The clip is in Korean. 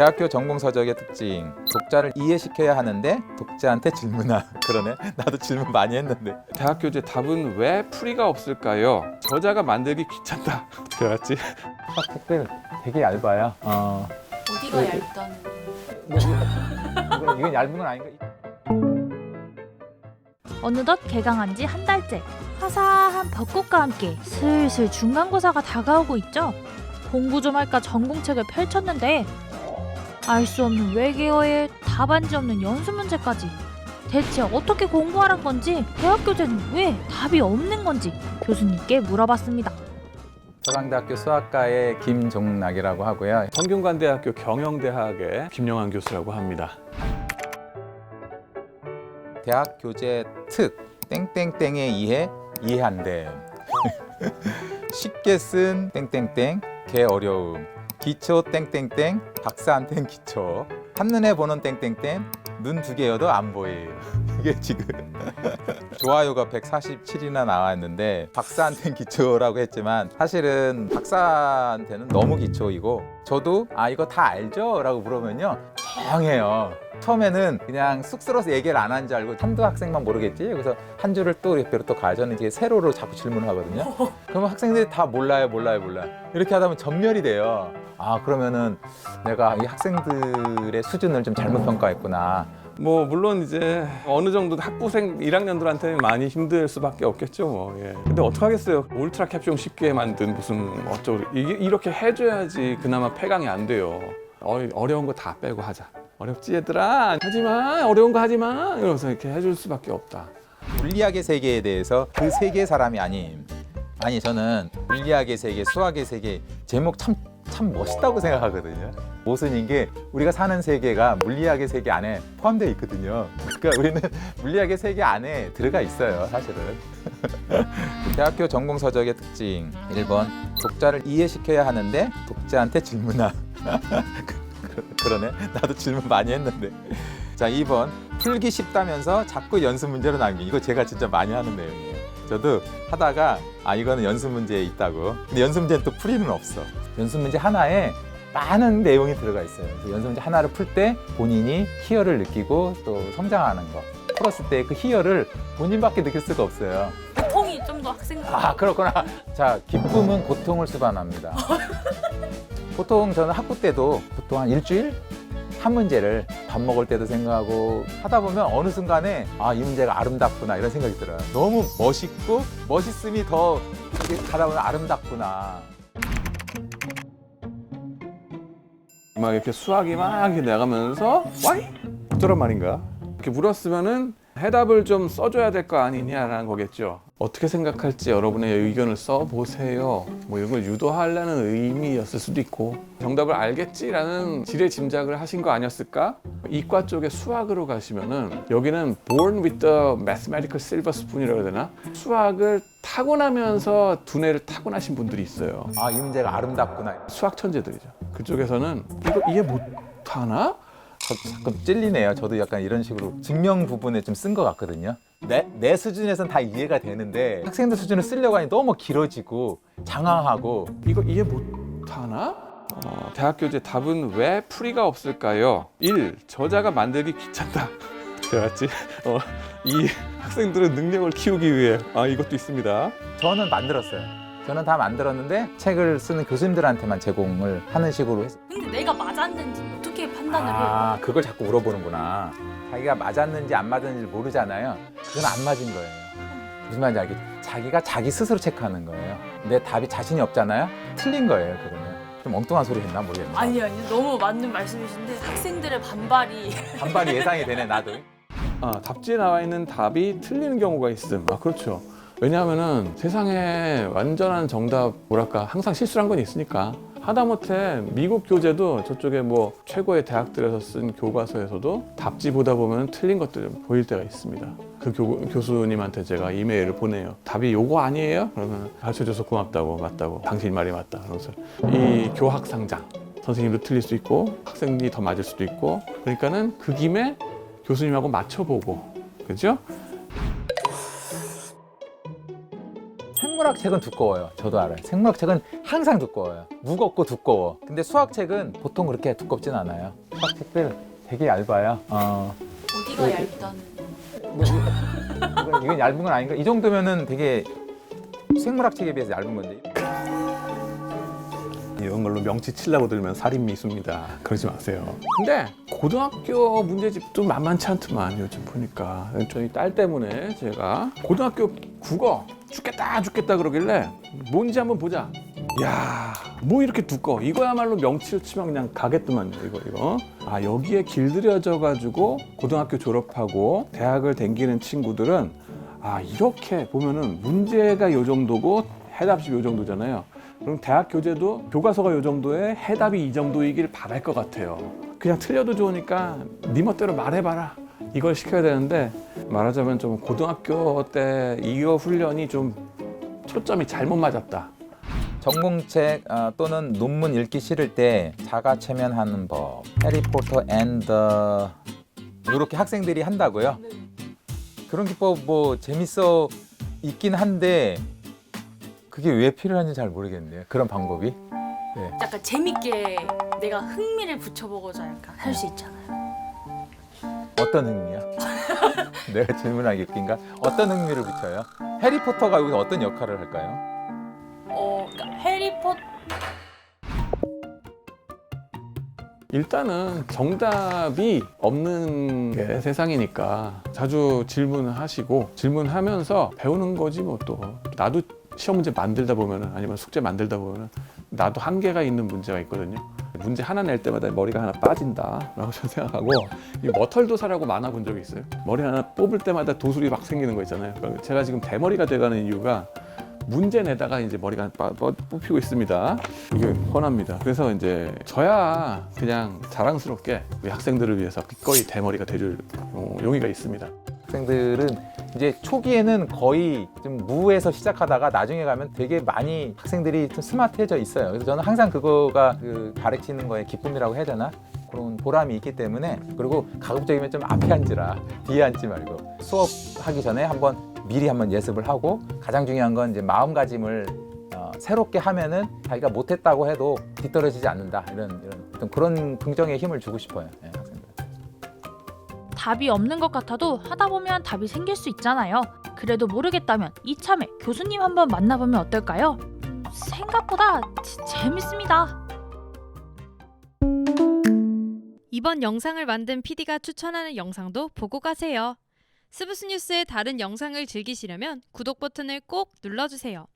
대학교 전공 서적의 특징 독자를 이해시켜야 하는데 독자한테 질문하 그러네 나도 질문 많이 했는데 대학 교재 답은 왜 풀이가 없을까요? 저자가 만들기 귀찮다. 어떻게 알았지? 수학 책들 되게 얇아요 어 어디가 얇다는 이건, 이건 얇은 건 아닌가 어느덧 개강한 지 한 달째. 화사한 벚꽃과 함께 슬슬 중간고사가 다가오고 있죠. 공부 좀 할까 전공책을 펼쳤는데 알 수 없는 외계어에 답안지 없는 연습 문제까지 대체 어떻게 공부하란 건지 대학 교재는 왜 답이 없는 건지 교수님께 물어봤습니다. 서강대학교 수학과의 김종락이라고 하고요 성균관대학교 경영대학의 김영환 교수라고 합니다. 대학 교재 특 땡땡땡에 의해 이해한대 쉽게 쓴 땡땡땡 개 어려움 기초 땡땡땡 박사 한텐 기초. 한눈에 보는 땡땡땡 눈 두 개여도 안 보임 이게 지금 좋아요가 147이나 나왔는데 박사한텐 기초라고 했지만 사실은 박사한테는 너무 기초이고 저도 아 이거 다 알죠? 라고 물으면요 조용해요 처음에는 그냥 쑥스러워서 얘기를 안 한 줄 알고 한두 학생만 모르겠지 그래서 한 줄을 또 옆으로 또 가요 저는 이게 세로로 자꾸 질문을 하거든요 그러면 학생들이 다 몰라요 몰라요 몰라요 이렇게 하다 보면 전멸이 돼요 아 그러면은 내가 이 학생들의 수준을 좀 잘못 평가했구나 뭐 물론 이제 어느 정도 학부생 1학년들한테는 많이 힘들 수밖에 없겠죠. 뭐. 예. 근데 어떡 하겠어요. 울트라 캡숑 쉽게 만든 무슨 어쩌고 이게 이렇게 해줘야지 그나마 폐강이 안 돼요. 어, 어려운 거 다 빼고 하자. 어렵지 얘들아. 하지 마. 어려운 거 하지 마. 이러면서 이렇게 해줄 수밖에 없다. 물리학의 세계에 대해서 그 세계의 사람이 아님. 아니 저는 물리학의 세계 수학의 세계 제목 참 참 멋있다고 생각하거든요. 모순인 게 우리가 사는 세계가 물리학의 세계 안에 포함되어 있거든요. 그러니까 우리는 물리학의 세계 안에 들어가 있어요 사실은. 대학교 전공 서적의 특징. 1번 독자를 이해시켜야 하는데 독자한테 질문하 그- 그러네. 나도 질문 많이 했는데. 자 2번. 풀기 쉽다면서 자꾸 연습 문제로 남기 이거 제가 진짜 많이 하는 내용이에요. 저도 하다가 아 이거는 연습 문제에 있다고. 근데 연습 문제는 또 풀이는 없어. 연습 문제 하나에 많은 내용이 들어가 있어요. 그래서 연습 문제 하나를 풀 때 본인이 희열을 느끼고 또 성장하는 거. 풀었을 때 그 희열을 본인밖에 느낄 수가 없어요. 고통이 좀 더 학생 아 그렇구나. 자 기쁨은 고통을 수반합니다. 보통 저는 학부 때도 보통 한 일주일 한 문제를 밥 먹을 때도 생각하고 하다 보면 어느 순간에 아 이 문제가 아름답구나 이런 생각이 들어요. 너무 멋있고 멋있음이 더 가다 보면 아름답구나. 막 이렇게 수학이 막 이렇게 나가면서 와이 어쩌란 말인가 이렇게 물었으면은 해답을 좀 써줘야 될 거 아니냐라는 거겠죠. 어떻게 생각할지 여러분의 의견을 써보세요. 뭐 이런 걸 유도하려는 의미였을 수도 있고 정답을 알겠지라는 지레 짐작을 하신 거 아니었을까? 이과 쪽에 수학으로 가시면은 여기는 born with the mathematical silver spoon이라고 해야 되나? 수학을 타고나면서 두뇌를 타고나신 분들이 있어요. 아 이 문제가 아름답구나. 수학 천재들이죠. 그쪽에서는 이거 이해 못 하나? 저 가끔 찔리네요. 저도 약간 이런 식으로 증명 부분에 좀 쓴 것 같거든요. 내, 내 수준에선 다 이해가 되는데 학생들 수준을 쓰려고 하니 너무 길어지고 장황하고 이거 이해 못하나? 어, 대학 교재 답은 왜 풀이가 없을까요? 1. 저자가 만들기 귀찮다. 그렇지? 어, 이 학생들의 능력을 키우기 위해 아 이것도 있습니다. 저는 만들었어요. 저는 다 만들었는데 책을 쓰는 교수님들한테만 제공을 하는 식으로 했어요. 근데 내가 맞았는지 판단을 아, 해요? 그걸 자꾸 물어보는구나. 자기가 맞았는지 안 맞았는지 모르잖아요. 그건 안 맞은 거예요. 무슨 말인지 알겠죠? 자기가 자기 스스로 체크하는 거예요. 내 답이 자신이 없잖아요? 틀린 거예요, 그러면. 좀 엉뚱한 소리 했나 모르겠네. 아니 아니 너무 맞는 말씀이신데 학생들의 반발이 반발이 예상이 되네, 나도. 아, 답지에 나와 있는 답이 틀리는 경우가 있음. 아 그렇죠. 왜냐하면은 세상에 완전한 정답 뭐랄까 항상 실수란 건 있으니까 하다못해 미국 교재도 저쪽에 뭐 최고의 대학들에서 쓴 교과서에서도 답지 보다 보면 틀린 것들이 보일 때가 있습니다. 그 교, 교수님한테 제가 이메일을 보내요. 답이 요거 아니에요? 그러면 가르쳐줘서 고맙다고 맞다고 당신 말이 맞다. 그러면서 이 교학 상장 선생님도 틀릴 수 있고 학생이 더 맞을 수도 있고 그러니까는 그 김에 교수님하고 맞춰보고 그죠? 생물학책은 두꺼워요. 저도 알아요. 생물학책은 항상 두꺼워요. 무겁고 두꺼워. 근데 수학책은 보통 그렇게 두껍진 않아요. 수학책들 되게 얇아요. 어, 어디가 얇다는 뭐, 이건, 이건 얇은 건 아닌가? 이 정도면은 되게 생물학책에 비해서 얇은 건데. 이런 걸로 명치 치려고 들면 살인 미수입니다. 그러지 마세요. 근데 고등학교 문제집도 만만치 않더만 요즘 보니까 저희 딸 때문에 제가 고등학교 국어 죽겠다 죽겠다 그러길래 뭔지 한번 보자. 야, 뭐 이렇게 두꺼워? 이거야말로 명치로 치면 그냥 가겠더만요. 이거 이거. 아 여기에 길들여져 가지고 고등학교 졸업하고 대학을 댕기는 친구들은 아 이렇게 보면은 문제가 요 정도고 해답식 요 정도잖아요. 그럼 대학 교재도 교과서가 요 정도에 해답이 이 정도이길 바랄 것 같아요. 그냥 틀려도 좋으니까 네 멋대로 말해봐라. 이걸 시켜야 되는데 말하자면 좀 고등학교 때 이거 훈련이 좀 초점이 잘못 맞았다. 전공책 어, 또는 논문 읽기 싫을 때 자가 체면하는 법, 해리포터 앤더 이렇게 학생들이 한다고요? 그런 기법 뭐 재밌어 있긴 한데 그게 왜 필요한지 잘 모르겠네요. 그런 방법이. 네. 약간 재밌게 내가 흥미를 붙여보고자 약간 할 수 있잖아요. 어떤 흥미야? 내가 질문하기 웃긴가? 어떤 흥미를 붙여요? 해리포터가 여기서 어떤 역할을 할까요? 어, 그러니까 해리포 일단은 정답이 없는 게 세상이니까 자주 질문하시고 질문하면서 배우는 거지 뭐 또 나도 시험 문제 만들다 보면은 아니면 숙제 만들다 보면은 나도 한계가 있는 문제가 있거든요. 문제 하나 낼 때마다 머리가 하나 빠진다라고 저는 생각하고 이 머털도사라고 만화 본 적이 있어요. 머리 하나 뽑을 때마다 도술이 막 생기는 거 있잖아요. 그러니까 제가 지금 대머리가 돼가는 이유가 문제 내다가 이제 머리가 뽑히고 있습니다. 이게 훤합니다. 그래서 이제 저야 그냥 자랑스럽게 우리 학생들을 위해서 기꺼이 대머리가 돼줄 어, 용의가 있습니다. 학생들은 이제 초기에는 거의 좀 무에서 시작하다가 나중에 가면 되게 많이 학생들이 좀 스마트해져 있어요. 그래서 저는 항상 그거가 그 가르치는 거에 기쁨이라고 해야 되나? 그런 보람이 있기 때문에 그리고 가급적이면 좀 앞에 앉으라 뒤에 앉지 말고 수업하기 전에 한번 미리 한번 예습을 하고 가장 중요한 건 이제 마음가짐을 어, 새롭게 하면은 자기가 못했다고 해도 뒤떨어지지 않는다 이런 이런 좀 그런 긍정의 힘을 주고 싶어요 예. 답이 없는 것 같아도 하다 보면 답이 생길 수 있잖아요. 그래도 모르겠다면 이참에 교수님 한번 만나보면 어떨까요? 음, 생각보다 지- 재밌습니다. 이번 영상을 만든 PD가 추천하는 영상도 보고 가세요. 스브스 뉴스의 다른 영상을 즐기시려면 구독 버튼을 꼭 눌러주세요.